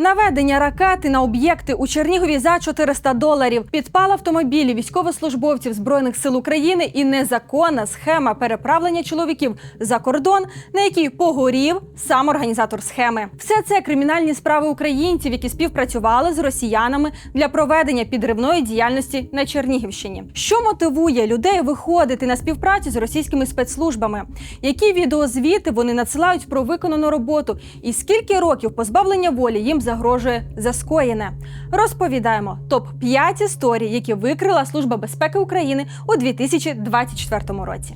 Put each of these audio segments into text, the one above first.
Наведення ракети на об'єкти у Чернігові за 400 доларів, підпал автомобілі військовослужбовців збройних сил України і незаконна схема переправлення чоловіків за кордон, на якій погорів сам організатор схеми. Все це кримінальні справи українців, які співпрацювали з росіянами для проведення підривної діяльності на Чернігівщині. Що мотивує людей виходити на співпрацю з російськими спецслужбами? Які відеозвіти вони надсилають про виконану роботу, і скільки років позбавлення волі їм загрожує за скоєне? Розповідаємо топ 5 історій, які викрила Служба безпеки України у 2024 році.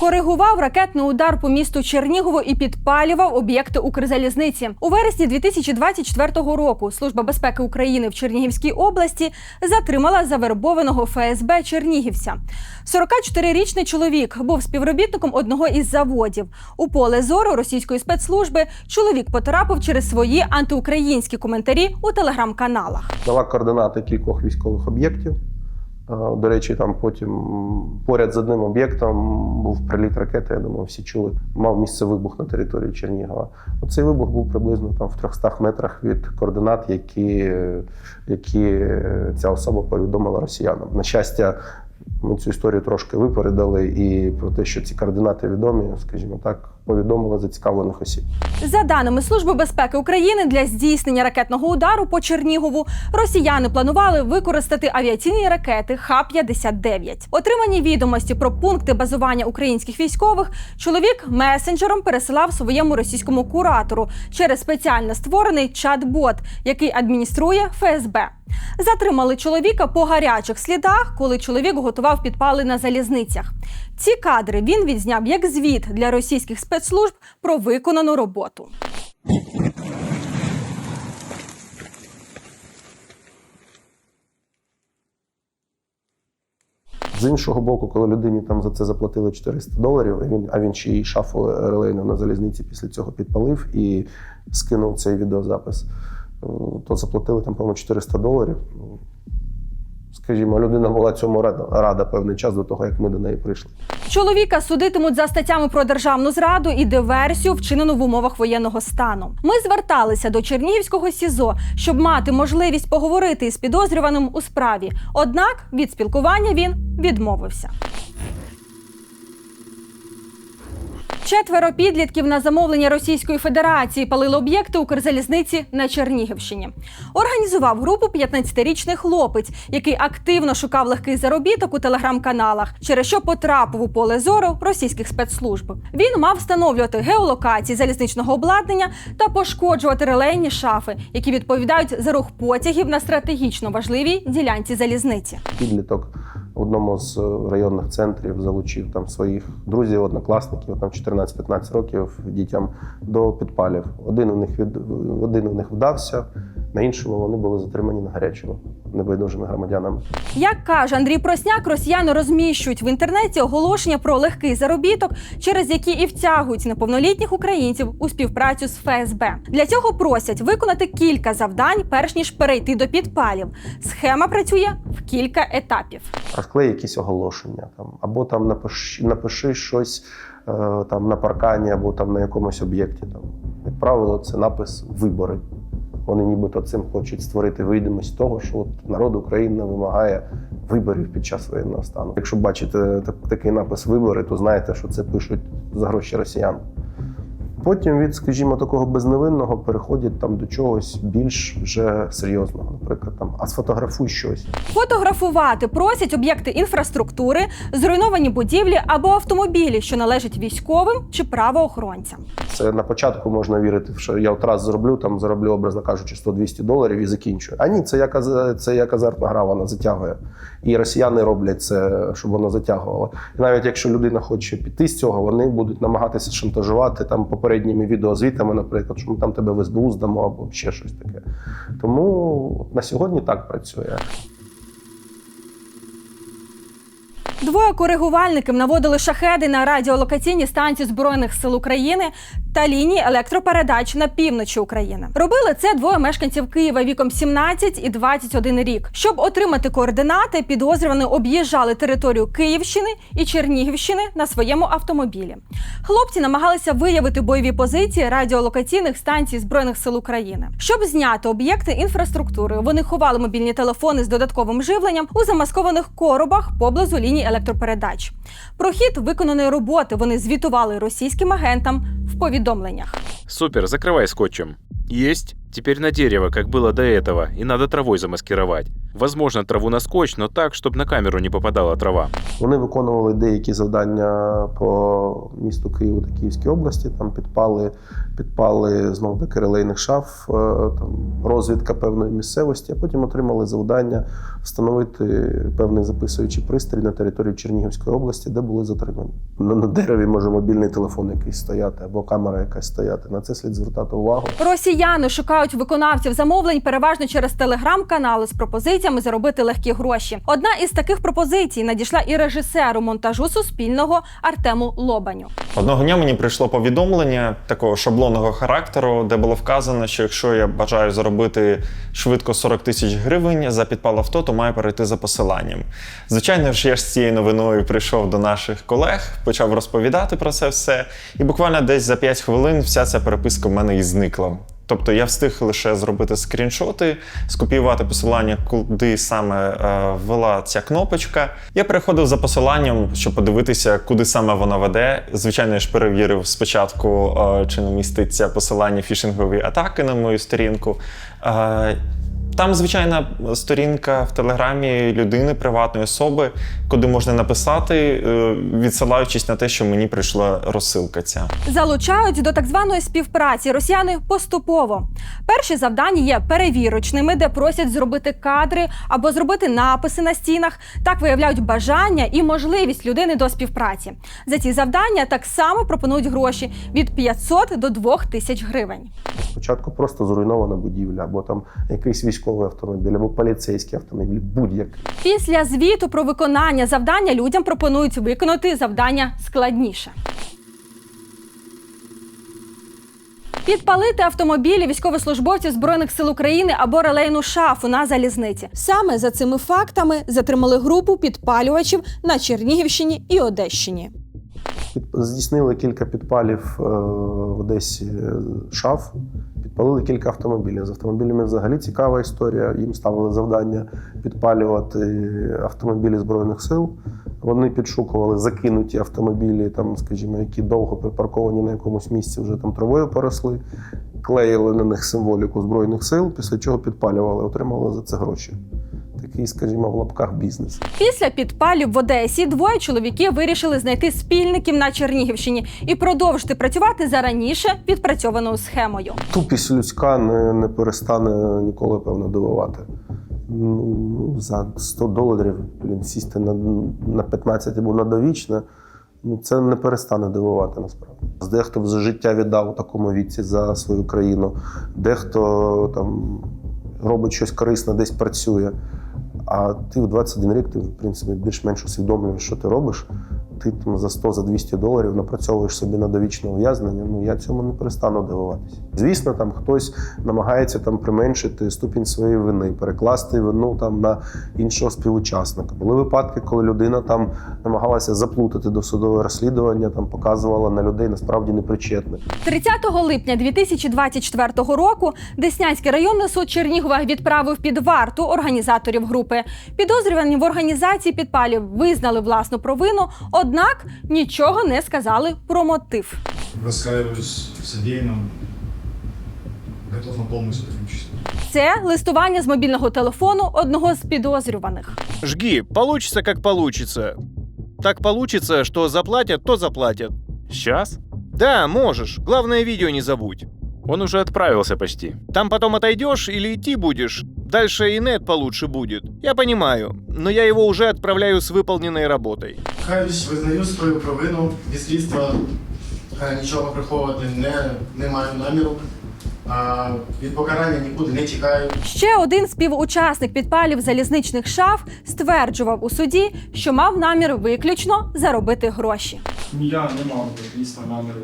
Коригував ракетний удар по місту Чернігово і підпалював об'єкти Укрзалізниці. У вересні 2024 року Служба безпеки України в Чернігівській області затримала завербованого ФСБ Чернігівця. 44-річний чоловік був співробітником одного із заводів. У поле зору російської спецслужби чоловік потрапив через свої антиукраїнські коментарі у телеграм-каналах. дала координати кількох військових об'єктів. Е, До речі, там потім поряд з одним об'єктом був приліт ракети. Я думаю, всі чули. Мав місце вибух на території Чернігова. Цей вибух був приблизно там в 300 метрах від координат, які, які ця особа повідомила росіянам. На щастя, ми цю історію трошки випередили, і про те, що ці координати відомі, скажімо так, повідомили зацікавлених осіб. За даними Служби безпеки України, для здійснення ракетного удару по Чернігову росіяни планували використати авіаційні ракети Х-59. Отримані відомості про пункти базування українських військових чоловік месенджером пересилав своєму російському куратору через спеціально створений чат-бот, який адмініструє ФСБ. Затримали чоловіка по гарячих слідах, коли чоловік готував підпали на залізницях. Ці кадри він відзняв як звіт для російських спецслужб про виконану роботу. З іншого боку, коли людині там за це заплатили 400 доларів, він, а він ще й шафу релейну на залізниці після цього підпалив і скинув цей відеозапис, е, то заплатили там, по-моєму, 400 доларів. Скажімо, людина була цьому рада, рада певний час до того, як ми до неї прийшли. Чоловіка судитимуть за статтями про державну зраду і диверсію, вчинену в умовах воєнного стану. Ми зверталися до Чернігівського СІЗО, щоб мати можливість поговорити із підозрюваним у справі. Однак від спілкування він відмовився. Четверо підлітків на замовлення Російської Федерації палили об'єкти Укрзалізниці на Чернігівщині. Організував групу 15-річний хлопець, який активно шукав легкий заробіток у телеграм-каналах, через що потрапив у поле зору російських спецслужб. Він мав встановлювати геолокації залізничного обладнання та пошкоджувати релейні шафи, які відповідають за рух потягів на стратегічно важливій ділянці залізниці. Підліток в одному з е, районних центрів залучив там своїх друзів, однокласників, там 14-15 років дітям до підпалів. Один у них від один у них вдався, на іншому вони були затримані на гарячому небайдужими громадянами. Як каже Андрій Просняк, росіяни розміщують в інтернеті оголошення про легкий заробіток, через які і втягують неповнолітніх українців у співпрацю з ФСБ. Для цього просять виконати кілька завдань, перш ніж перейти до підпалів. Схема працює в кілька етапів. Розклей якісь оголошення там, або там напиши, напиши щось е, там на паркані, або там на якомусь об'єкті. Там. Як правило, це напис вибори. Вони нібито цим хочуть створити видимість того, що от народ України вимагає виборів під час воєнного стану. Якщо бачите так, такий напис вибори, то знаєте, що це пишуть за гроші росіян. Потім від, скажімо, такого безневинного переходять там до чогось більш вже серйозного. Наприклад, там а сфотографуй щось. Фотографувати просять об'єкти інфраструктури, зруйновані будівлі або автомобілі, що належать військовим чи правоохоронцям. Це на початку можна вірити, що я от раз зроблю, там зароблю, образно кажучи, 100-200 доларів і закінчую. А ні, це як, це як азартна гра, вона затягує. І росіяни роблять це, щоб воно затягувало. І навіть якщо людина хоче піти з цього, вони будуть намагатися шантажувати там попередніми відеозвітами, наприклад, що ми там тебе в СБУ здамо або ще щось таке. Тому на сьогодні так працює. Двоє коригувальників наводили шахеди на радіолокаційні станції збройних сил України та лінії електропередач на півночі України. Робили це двоє мешканців Києва віком 17 і 21 рік. Щоб отримати координати, підозрювані об'їжджали територію Київщини і Чернігівщини на своєму автомобілі. Хлопці намагалися виявити бойові позиції радіолокаційних станцій збройних сил України. Щоб зняти об'єкти інфраструктури, вони ховали мобільні телефони з додатковим живленням у замаскованих коробах поблизу ліній електропередач. Про хід виконаної роботи вони звітували російським агентам в повідомленнях. Супер, закривай скотчем. Есть. Теперь на дерево, как было до этого, и надо травой замаскировать. Возможно, траву на скотч, но так, чтобы на камеру не попадала трава. Вони виконували деякі завдання по місту Києву та Київській області. Там підпали, підпали знов таки релейних шаф, е, там розвідка певної місцевості, а потім отримали завдання встановити певний записуючий пристрій на території Чернігівської області, де були затримані. На, на дереві може мобільний телефон якийсь стояти або камера якась стояти. На це слід звертати увагу. Росіяни шукають виконавців замовлень переважно через телеграм-канали з пропозиціями заробити легкі гроші. Одна із таких пропозицій надійшла і режисеру монтажу Суспільного Артему Лобаню. Одного дня мені прийшло повідомлення такого шаблонного характеру, де було вказано, що якщо я бажаю заробити швидко 40 тисяч гривень за підпал авто, то маю перейти за посиланням. Звичайно ж, я ж з цією новиною прийшов до наших колег, почав розповідати про це все, і буквально десь за 5 хвилин вся ця переписка в мене і зникла. Тобто я встиг лише зробити скріншоти, скопіювати посилання, куди саме е, ввела ця кнопочка. Я переходив за посиланням, щоб подивитися, куди саме вона веде. Звичайно, я ж перевірив спочатку, е, чи не міститься посилання фішингові атаки на мою сторінку. Там звичайна сторінка в телеграмі людини, приватної особи, куди можна написати, е, відсилаючись на те, що мені прийшла розсилка ця. Залучають до так званої співпраці росіяни поступово. Перші завдання є перевірочними, де просять зробити кадри або зробити написи на стінах. Так виявляють бажання і можливість людини до співпраці. За ці завдання так само пропонують гроші від 500 до 2000 гривень. Спочатку просто зруйнована будівля, або там якийсь військовий автомобіль, або поліцейський автомобіль, будь-який. Після звіту про виконання завдання людям пропонують виконати завдання складніше. Підпалити автомобілі військовослужбовців збройних сил України або релейну шафу на залізниці. Саме за цими фактами затримали групу підпалювачів на Чернігівщині і Одещині. Здійснили кілька підпалів е, в Одесі е, шаф, підпалили кілька автомобілів. З автомобілями взагалі цікава історія. Їм ставили завдання підпалювати автомобілі Збройних сил. Вони підшукували закинуті автомобілі, там, скажімо, які довго припарковані на якомусь місці, вже там травою поросли, клеїли на них символіку Збройних сил, після чого підпалювали, отримали за це гроші. Такий, скажімо, в лапках бізнес. Після підпалів в Одесі двоє чоловіків вирішили знайти спільників на Чернігівщині і продовжити працювати за раніше відпрацьованою схемою. Тупість людська не, не перестане ніколи, певно, дивувати. Ну, за 100 доларів блін, сісти на, на 15 або на довічне, ну, це не перестане дивувати насправді. Дехто вже життя віддав у такому віці за свою країну, дехто там робить щось корисне, десь працює. А ти в 21 рік ти, в принципі, більш-менш усвідомлюєш, що ти робиш. Ти там за 100 за 200 доларів напрацьовуєш собі на довічне ув'язнення. Ну я цьому не перестану дивуватися. Звісно, там хтось намагається там применшити ступінь своєї вини, перекласти вину там на іншого співучасника. Були випадки, коли людина там намагалася заплутати досудове розслідування, там показувала на людей насправді непричетних. 30 липня 2024 року Деснянський районний суд Чернігова відправив під варту організаторів групи. Підозрювані в організації підпалів визнали власну провину, однак нічого не сказали про мотив. В содеянном. Готов на полное сотрудничество. Це листування з мобільного телефону одного з підозрюваних. Жги, получится как получится. Так получится, что заплатят, то заплатят. Сейчас? Да, можешь. Главное, видео не забудь. Он уже отправился почти. Там потом отойдешь или идти будешь. Дальше и нет получше будет. Я понимаю, но я его уже отправляю с выполненной работой. Каюсь, визнаю свою провину. Від слідства е, нічого приховувати не, не маю наміру. а від покарання нікуди не тікають. Ще один співучасник підпалів залізничних шаф стверджував у суді, що мав намір виключно заробити гроші. Я не мав дійсно наміру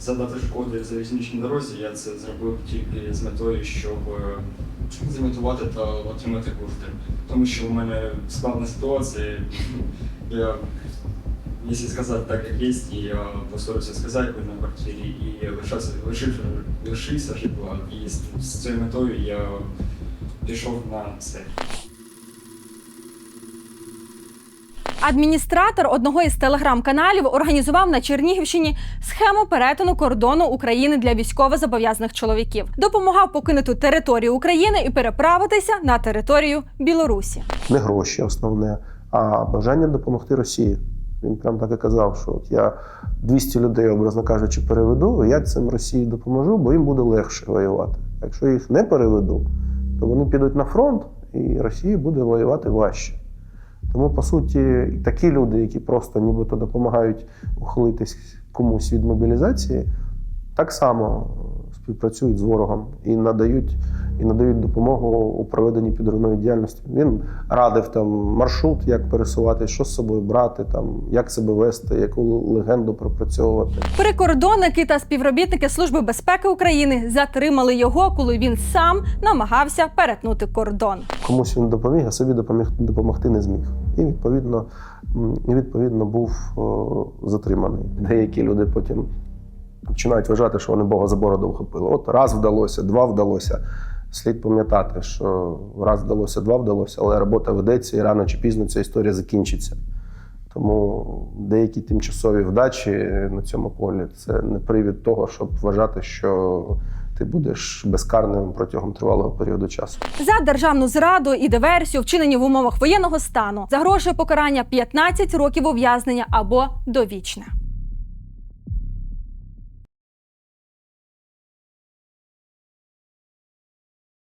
задати шкоди залізничній дорозі. Я це зробив тільки з метою, щоб е, зімітувати та отримати кошти. Тому що у мене складна ситуація. Я, якщо сказати так, як є, я посторався сказати на квартирі і лишався, лишив, лишився житла. І з цією метою я пішов на це. Адміністратор одного із телеграм-каналів організував на Чернігівщині схему перетину кордону України для військовозобов'язаних чоловіків. Допомагав покинути територію України і переправитися на територію Білорусі. Не гроші основне, а бажання допомогти Росії. Він прям так і казав, що от я 200 людей, образно кажучи, переведу, я цим Росії допоможу, бо їм буде легше воювати. Якщо їх не переведу, то вони підуть на фронт, і Росії буде воювати важче. Тому, по суті, такі люди, які просто нібито допомагають ухилитись комусь від мобілізації, так само співпрацюють з ворогом і надають, і надають допомогу у проведенні підривної діяльності. Він радив там маршрут, як пересувати, що з собою брати, там, як себе вести, яку легенду пропрацьовувати. Прикордонники та співробітники Служби безпеки України затримали його, коли він сам намагався перетнути кордон. Комусь він допоміг, а собі допоміг, допомогти не зміг. І відповідно, відповідно був о, затриманий. Деякі люди потім починають вважати, що вони Бога за бороду вхопили. От раз вдалося, два вдалося. Слід пам'ятати, що раз вдалося, два вдалося, але робота ведеться і рано чи пізно ця історія закінчиться. Тому деякі тимчасові вдачі на цьому полі це не привід того, щоб вважати, що ти будеш безкарним протягом тривалого періоду часу. За державну зраду і диверсію, вчинені в умовах воєнного стану, загрожує покарання 15 років ув'язнення або довічне.